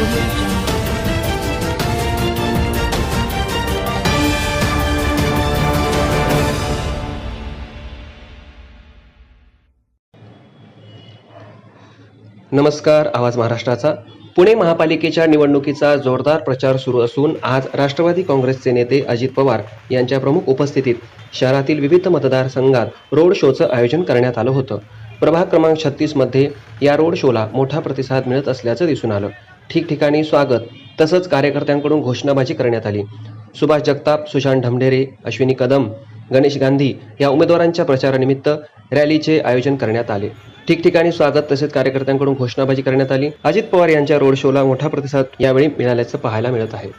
नमस्कार आवाज महाराष्ट्राचा. पुणे महापालिकेच्या निवडणुकीचा जोरदार प्रचार सुरू असून आज राष्ट्रवादी काँग्रेसचे नेते अजित पवार यांच्या प्रमुख उपस्थितीत शहरातील विविध मतदारसंघात रोड शोचं आयोजन करण्यात आलं होतं. प्रभाग क्रमांक छत्तीसमध्ये या रोड शोला मोठा प्रतिसाद मिळत असल्याचं दिसून आलं. ठिकठिकाणी स्वागत. तसंच कार्यकर्त्यांकडून घोषणाबाजी करण्यात आली. सुभाष जगताप सुशांत ढमढेरे अश्विनी कदम गणेश गांधी या उमेदवारांच्या प्रचारानिमित्त रॅलीचे आयोजन करण्यात आले. ठिकठिकाणी स्वागत तसेच कार्यकर्त्यांकडून घोषणाबाजी करण्यात आली. अजित पवार यांच्या रोड शोला मोठा प्रतिसाद यावेळी मिळाल्याचं पाहायला मिळत आहे.